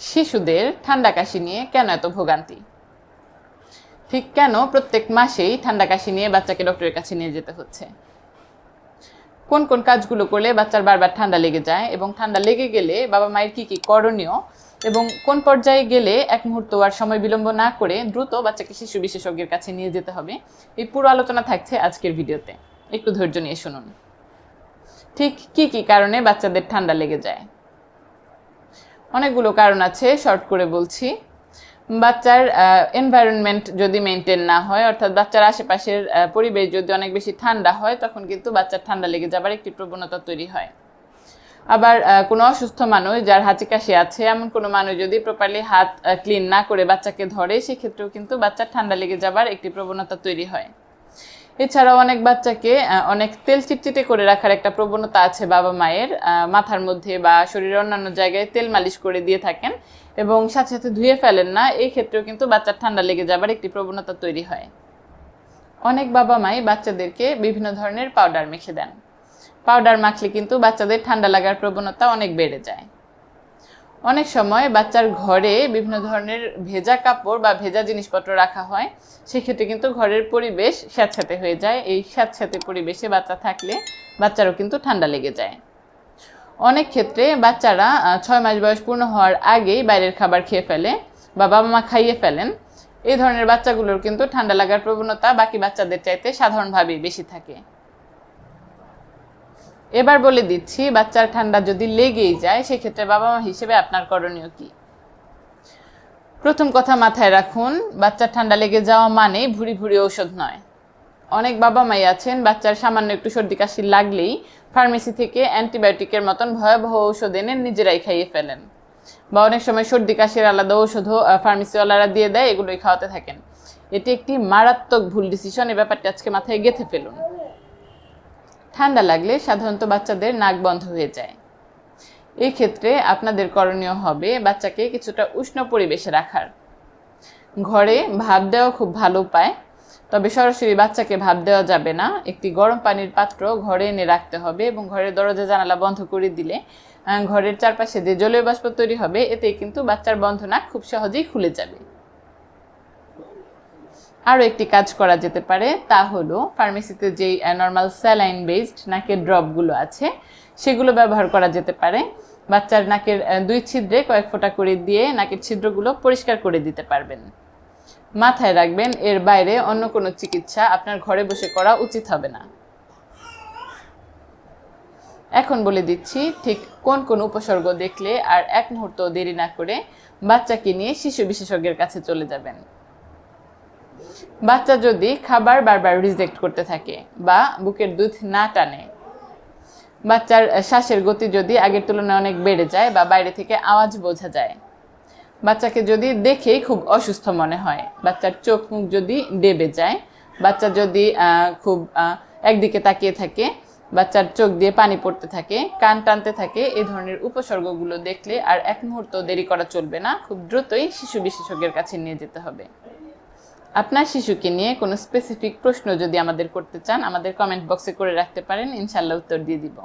শিশুদের ঠান্ডা কাশি নিয়ে কেন এত ভোগান্তি? ঠিক কেন প্রত্যেক মাসেই ঠান্ডা কাশি নিয়ে বাচ্চাকে ডক্টরের কাছে নিয়ে যেতে হচ্ছে? কোন কোন কাজগুলো করলে বাচ্চার বারবার ঠান্ডা লেগে যায় এবং ঠান্ডা লেগে গেলে বাবা মায়ের কি কি করণীয় এবং কোন পর্যায়ে গেলে এক মুহূর্ত আর সময় বিলম্ব না করে দ্রুত বাচ্চাকে শিশু বিশেষজ্ঞের কাছে নিয়ে যেতে হবে? এই পুরো আলোচনা থাকছে আজকের ভিডিওতে। একটু ধৈর্য নিয়ে শুনুন। ঠিক কি কি কারণে বাচ্চাদের ঠান্ডা লেগে যায়? অনেকগুলো কারণ আছে শর্ট করে বলছি। বাচ্চার এনভায়রনমেন্ট যদি মেনটেন না হয়, অর্থাৎ বাচ্চার আশেপাশের পরিবেশ যদি অনেক বেশি ঠান্ডা হয়, তখন কিন্তু বাচ্চার ঠান্ডা লেগে যাবার একটি প্রবণতা তৈরি হয়। আবার কোনো অসুস্থ মানুষ যার হাঁচি কাশি আছে, এমন কোনো মানুষ যদি প্রপারলি হাত ক্লিন না করে বাচ্চাকে ধরে, সেক্ষেত্রেও কিন্তু বাচ্চার ঠান্ডা লেগে যাবার একটি প্রবণতা তৈরি হয়। এছাড়াও অনেক বাচ্চাকে অনেক তেল চিটচিটে করে রাখার একটা প্রবণতা আছে বাবা মায়ের মাথার মধ্যে বা শরীরের অন্যান্য জায়গায় তেল মালিশ করে দিয়ে থাকেন এবং সাথে সাথে ধুয়ে ফেলেন না, এই ক্ষেত্রেও কিন্তু বাচ্চার ঠান্ডা লেগে যাবার একটি প্রবণতা তৈরি হয়। অনেক বাবা মাই বাচ্চাদেরকে বিভিন্ন ধরনের পাউডার মেখে দেন। পাউডার মাখলে কিন্তু বাচ্চাদের ঠান্ডা লাগার প্রবণতা অনেক বেড়ে যায়। অনেক সময় বাচ্চার ঘরে বিভিন্ন ধরনের ভেজা কাপড় বা ভেজা জিনিসপত্র রাখা হয়, সেক্ষেত্রে কিন্তু ঘরের পরিবেশ স্যাঁতস্যাঁতে হয়ে যায়। এই স্যাঁতস্যাঁতে পরিবেশে বাচ্চা থাকলে বাচ্চারও কিন্তু ঠান্ডা লেগে যায়। অনেক ক্ষেত্রে বাচ্চারা ছয় মাস বয়স পূর্ণ হওয়ার আগেই বাইরের খাবার খেয়ে ফেলে বা বাবা মা খাইয়ে ফেলেন। এই ধরনের বাচ্চাগুলোর কিন্তু ঠান্ডা লাগার প্রবণতা বাকি বাচ্চাদের চাইতে সাধারণভাবেই বেশি থাকে। এবার বলে দিচ্ছি, বাচ্চার ঠান্ডা যদি লেগেই যায়, সেক্ষেত্রে বাবা মা হিসেবে আপনার করণীয় কি? প্রথম কথা মাথায় রাখুন, বাচ্চার ঠান্ডা লেগে যাওয়া মানে ভুড়ি ভুড়ি ঔষধ নয়। অনেক বাবা মাই আছেন, বাচ্চার সামান্য একটু সর্দি কাশি লাগলেই ফার্মেসি থেকে অ্যান্টিবায়োটিকের মতন ভয়াবহ ঔষধ এনে নিজেরাই খাইয়ে ফেলেন। বা অনেক সময় সর্দি কাশির আলাদা ঔষধও ফার্মেসিওয়ালারা দিয়ে দেয়, এগুলোই খাওয়াতে থাকেন। এটি একটি মারাত্মক ভুল ডিসিশন এই ব্যাপারটি আজকে মাথায় গেঁথে ফেলুন। ঠান্ডা লাগলে সাধারণত বাচ্চাদের নাক বন্ধ হয়ে যায়। এই ক্ষেত্রে আপনাদের করণীয় হবে বাচ্চাকে কিছুটা উষ্ণ পরিবেশে রাখার। ঘরে ভাপ দেওয়া খুব ভালো উপায়, তবে সরাসরি বাচ্চাকে ভাপ দেওয়া যাবে না। একটি গরম পানির পাত্র ঘরে এনে রাখতে হবে এবং ঘরের দরজা জানালা বন্ধ করে দিলে ঘরের চারপাশে যে জলীয় বাষ্প তৈরি হবে এতে কিন্তু বাচ্চার বন্ধ নাক খুব সহজেই খুলে যাবে। আরও একটি কাজ করা যেতে পারে, তা হলো ফার্মেসিতে যেই নর্মাল স্যালাইন বেসড নাকের ড্রপগুলো আছে, সেগুলো ব্যবহার করা যেতে পারে। বাচ্চার নাকের দুই ছিদ্রে কয়েক ফোঁটা করে দিয়ে নাকের ছিদ্রগুলো পরিষ্কার করে দিতে পারবেন। মাথায় রাখবেন, এর বাইরে অন্য কোনো চিকিৎসা আপনার ঘরে বসে করা উচিত হবে না। এখন বলে দিচ্ছি, ঠিক কোন কোন উপসর্গ দেখলে আর এক মুহূর্ত দেরি না করে বাচ্চাকে নিয়ে শিশু বিশেষজ্ঞের কাছে চলে যাবেন। বাচ্চা যদি খাবার বারবার রিজেক্ট করতে থাকে বা বুকের দুধ না টানে, বাচ্চার শ্বাসের গতি যদি আগের তুলনায় অনেক বেড়ে যায় বা বাইরে থেকে আওয়াজ বোঝা যায়, বাচ্চাকে যদি দেখেই খুব অসুস্থ মনে হয়, বাচ্চার চোখ মুখ যদি ডেবে যায়, বাচ্চা যদি খুব একদিকে তাকিয়ে থাকে, বাচ্চার চোখ দিয়ে পানি পড়তে থাকে, কান টানতে থাকে এই ধরনের উপসর্গগুলো দেখলে আর এক মুহূর্ত দেরি করা চলবে না, খুব দ্রুতই শিশু বিশেষজ্ঞের কাছে নিয়ে যেতে হবে। আপনার শিশুকে নিয়ে কোনো স্পেসিফিক প্রশ্ন যদি আমাদের করতে চান, আমাদের কমেন্ট বক্সে করে রাখতে পারেন ইনশাল্লাহ উত্তর দিয়ে দিব।